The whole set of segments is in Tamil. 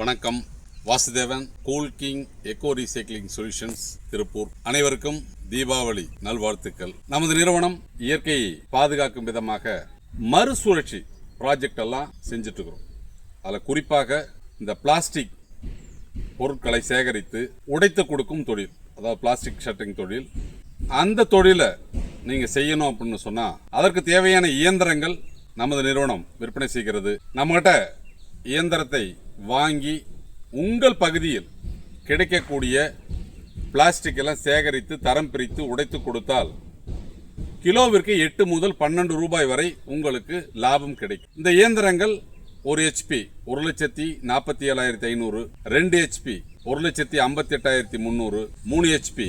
வணக்கம். Vasudevan cool king eco recycling solutions Tiruppur. அனைவருக்கும் தீபாவளி நல்வாழ்த்துக்கள். நமது நிறுவனம் இயற்கையை பாதுகாக்கும் விதமாக மறுசுழற்சி ப்ராஜெக்ட் எல்லாம் செஞ்சுட்டு இருக்கிறோம் அதில் குறிப்பாக இந்த பிளாஸ்டிக் பொருட்களை சேகரித்து உடைத்து கொடுக்கும் தொழில் அதாவது பிளாஸ்டிக் ஷட்டிங் தொழில். அந்த தொழிலை நீங்கள் செய்யணும் அப்படின்னு சொன்னால் அதற்கு தேவையான இயந்திரங்கள் நமது நிறுவனம் விற்பனை செய்கிறது. நம்மகிட்ட இயந்திரத்தை வாங்கி உங்கள் பகுதியில் கிடைக்கக்கூடிய பிளாஸ்டிக் எல்லாம் சேகரித்து தரம் பிரித்து உடைத்து கொடுத்தால் கிலோவிற்கு எட்டு முதல் பன்னெண்டு ரூபாய் வரை உங்களுக்கு லாபம் கிடைக்கும். இந்த இயந்திரங்கள் ஒரு ஹெச்பி ஒரு லட்சத்தி நாற்பத்தி ஏழாயிரத்தி ஐநூறு ரெண்டு ஹெச்பி ஒரு லட்சத்தி ஐம்பத்தி எட்டாயிரத்தி முந்நூறு மூணு ஹெச்பி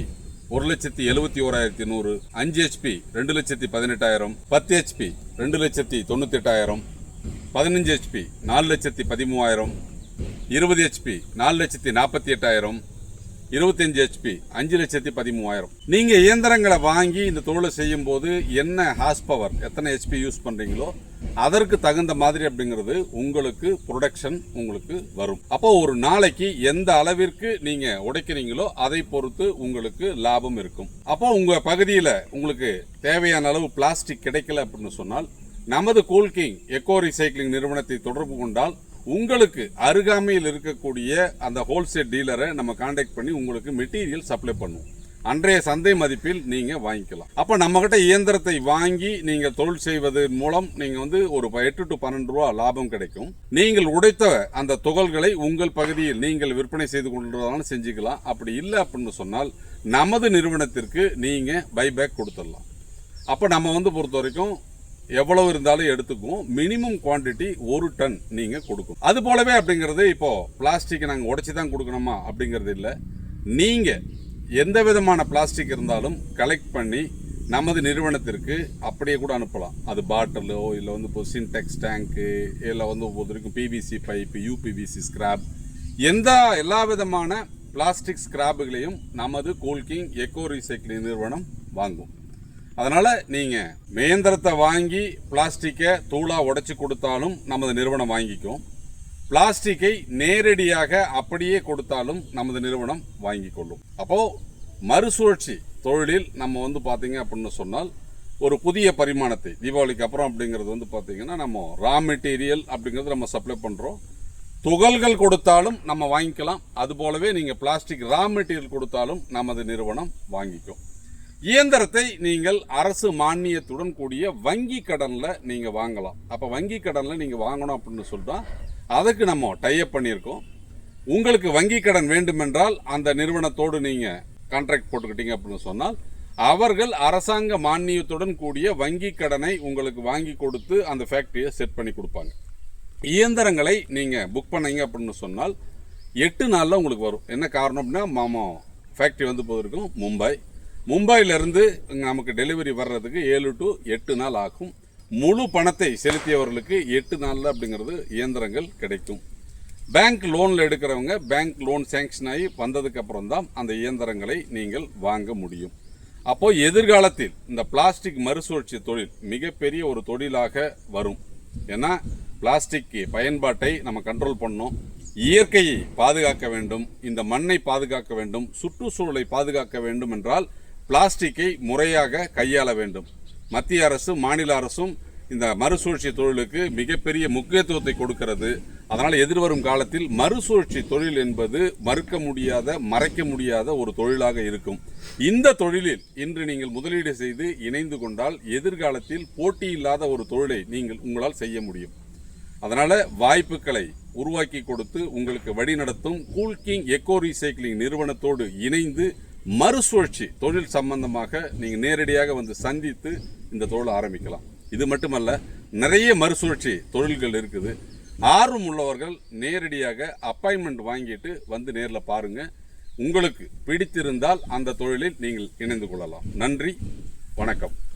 ஒரு லட்சத்தி எழுபத்தி ஓராயிரத்தி நூறு அஞ்சு ஹெச்பி ரெண்டு லட்சத்தி பதினெட்டாயிரம் பத்து ஹெச்பி ரெண்டு லட்சத்தி தொண்ணூத்தி எட்டாயிரம் பதினஞ்சு ஹெச்பி நாலு லட்சத்தி பதிமூவாயிரம் இருபது ஹெச்பி நாலு லட்சத்தி நாற்பத்தி எட்டாயிரம் இருபத்தஞ்சு ஹெச்பி அஞ்சு லட்சத்தி பதிமூவாயிரம். நீங்கள் இயந்திரங்களை வாங்கி இந்த தொழிலை செய்யும் போது என்ன ஹார்ஸ் பவர் எத்தனை ஹெச்பி யூஸ் பண்ணுறீங்களோ அதற்கு தகுந்த மாதிரி அப்படிங்கிறது உங்களுக்கு ப்ரொடக்ஷன் உங்களுக்கு வரும். அப்போ ஒரு நாளைக்கு எந்த அளவிற்கு நீங்க உடைக்கிறீங்களோ அதை பொறுத்து உங்களுக்கு லாபம் இருக்கும். அப்போ உங்க பகுதியில் உங்களுக்கு தேவையான அளவு பிளாஸ்டிக் கிடைக்கல அப்படின்னு சொன்னால் நமது கூல்கிங் எக்கோ ரீசைக்ளிங் நிறுவனத்தை தொடர்பு கொண்டால் உங்களுக்கு அருகாமையில் இருக்கக்கூடிய அந்த ஹோல்சேல் டீலரை நம்ம காண்டாக்ட் பண்ணி உங்களுக்கு மெட்டீரியல் சப்ளை பண்ணுவோம். அன்றைய சந்தை மதிப்பில் நீங்கள் வாங்கிக்கலாம். அப்போ நம்மக்கிட்ட இயந்திரத்தை வாங்கி நீங்கள் தொழில் செய்வதன் மூலம் நீங்கள் வந்து ஒரு ப- எட்டு டு பன்னெண்டு ரூபா லாபம் கிடைக்கும். நீங்கள் உடைத்த அந்த துகள்களை உங்கள் பகுதியில் நீங்கள் விற்பனை செய்து கொள்றதாலும் செஞ்சுக்கலாம். அப்படி இல்லை அப்படின்னு சொன்னால் நமது நிறுவனத்திற்கு நீங்கள் பைபேக் கொடுத்துடலாம். அப்போ நம்ம வந்து பொறுத்த வரைக்கும் எவ்வளவு இருந்தாலும் எடுத்துக்கும். மினிமம் குவாண்டிட்டி ஒரு டன் நீங்கள் கொடுக்கும். அது போலவே அப்படிங்கிறது இப்போ பிளாஸ்டிக் நாங்கள் உடச்சி தான் கொடுக்கணுமா? அப்படிங்கிறது இல்லை. நீங்கள் எந்த விதமான பிளாஸ்டிக் இருந்தாலும் கலெக்ட் பண்ணி நமது நிறுவனத்திற்கு அப்படியே கூட அனுப்பலாம். அது பாட்டிலோ இல்லை வந்து இப்போ சின்டெக்ஸ் டேங்க்கு இல்லை வந்து பொறுத்த வரைக்கும் பிவிசி பைப்பு யூபிவிசி ஸ்கிராப் எந்த எல்லா விதமான பிளாஸ்டிக் ஸ்கிராப்புகளையும் நமது கோல்கிங் எக்கோ ரீசைக்ளிங் நிறுவனம் வாங்கும். அதனால் நீங்கள் மேந்திரத்தை வாங்கி பிளாஸ்டிக்கை தூளாக உடைச்சி கொடுத்தாலும் நமது நிறுவனம் வாங்கிக்கும். பிளாஸ்டிக்கை நேரடியாக அப்படியே கொடுத்தாலும் நமது நிறுவனம் வாங்கி கொள்ளும். அப்போது மறுசுழற்சி தொழிலில் நம்ம வந்து பார்த்தீங்க அப்படின்னு சொன்னால் ஒரு புதிய பரிமாணத்தை தீபாவளிக்கு அப்புறம் அப்படிங்கிறது வந்து பார்த்தீங்கன்னா நம்ம ரா மெட்டீரியல் அப்படிங்கிறது நம்ம சப்ளை பண்ணுறோம் துகள்கள் கொடுத்தாலும் நம்ம வாங்கிக்கலாம். அது போலவே நீங்கள் பிளாஸ்டிக் ரா மெட்டீரியல் கொடுத்தாலும் நமது நிறுவனம் வாங்கிக்கும். இயந்திரத்தை நீங்கள் அரசு மானியத்துடன் கூடிய வங்கி கடனில் நீங்கள் வாங்கலாம். அப்போ வங்கி கடனில் நீங்கள் வாங்கணும் அப்படின்னு சொல்லிட்டா அதுக்கு நம்ம டைப் பண்ணியிருக்கோம். உங்களுக்கு வங்கி கடன் வேண்டுமென்றால் அந்த நிறுவனத்தோடு நீங்கள் கான்ட்ராக்ட் போட்டுக்கிட்டீங்க அப்படின்னு சொன்னால் அவர்கள் அரசாங்க மானியத்துடன் கூடிய வங்கி கடனை உங்களுக்கு வாங்கி கொடுத்து அந்த ஃபேக்ட்ரியை செட் பண்ணி கொடுப்பாங்க. இயந்திரங்களை நீங்கள் புக் பண்ணீங்க அப்படின்னு சொன்னால் எட்டு நாளில் உங்களுக்கு வரும். என்ன காரணம் அப்படின்னா மாமா ஃபேக்ட்ரி வந்து போயிருக்கும். மும்பை மும்பையிலிருந்து நமக்கு டெலிவரி வர்றதுக்கு ஏழு டு எட்டு நாள் ஆகும். முழு பணத்தை செலுத்தியவர்களுக்கு எட்டு நாளில் அப்படிங்கிறது இயந்திரங்கள் கிடைக்கும். பேங்க் லோனில் எடுக்கிறவங்க பேங்க் லோன் சேங்ஷன் ஆகி வந்ததுக்கப்புறம் தான் அந்த இயந்திரங்களை நீங்கள் வாங்க முடியும். அப்போது எதிர்காலத்தில் இந்த பிளாஸ்டிக் மறுசுழற்சி தொழில் மிகப்பெரிய ஒரு தொழிலாக வரும். ஏன்னா பிளாஸ்டிக் பயன்பாட்டை நம்ம கண்ட்ரோல் பண்ணோம். இயற்கையை பாதுகாக்க வேண்டும். இந்த மண்ணை பாதுகாக்க வேண்டும். சுற்றுச்சூழலை பாதுகாக்க வேண்டும் என்றால் பிளாஸ்டிக்கை முறையாக கையாள வேண்டும். மத்திய அரசும் மாநில அரசும் இந்த மறுசுழற்சி தொழிலுக்கு மிகப்பெரிய முக்கியத்துவத்தை கொடுக்கிறது. அதனால் எதிர்வரும் காலத்தில் மறுசுழற்சி தொழில் என்பது மறுக்க முடியாத மறைக்க முடியாத ஒரு தொழிலாக இருக்கும். இந்த தொழிலில் இன்று நீங்கள் முதலீடு செய்து இணைந்து கொண்டால் எதிர்காலத்தில் போட்டி இல்லாத ஒரு தொழிலை நீங்கள் உங்களால் செய்ய முடியும். அதனால் வாய்ப்புகளை உருவாக்கி கொடுத்து உங்களுக்கு வழிநடத்தும் கூல்கிங் எக்கோ ரீசைக்ளிங் நிறுவனத்தோடு இணைந்து மறுசுழற்சி தொழில் சம்பந்தமாக நீங்கள் நேரடியாக வந்து சந்தித்து இந்த தொழில் ஆரம்பிக்கலாம். இது மட்டுமல்ல நிறைய மறுசுழற்சி தொழில்கள் இருக்குது. ஆர்வம் உள்ளவர்கள் நேரடியாக அப்பாயின்மெண்ட் வாங்கிட்டு வந்து நேரில் பாருங்கள் உங்களுக்கு பிடித்திருந்தால் அந்த தொழிலில் நீங்கள் இணைந்து கொள்ளலாம். நன்றி வணக்கம்.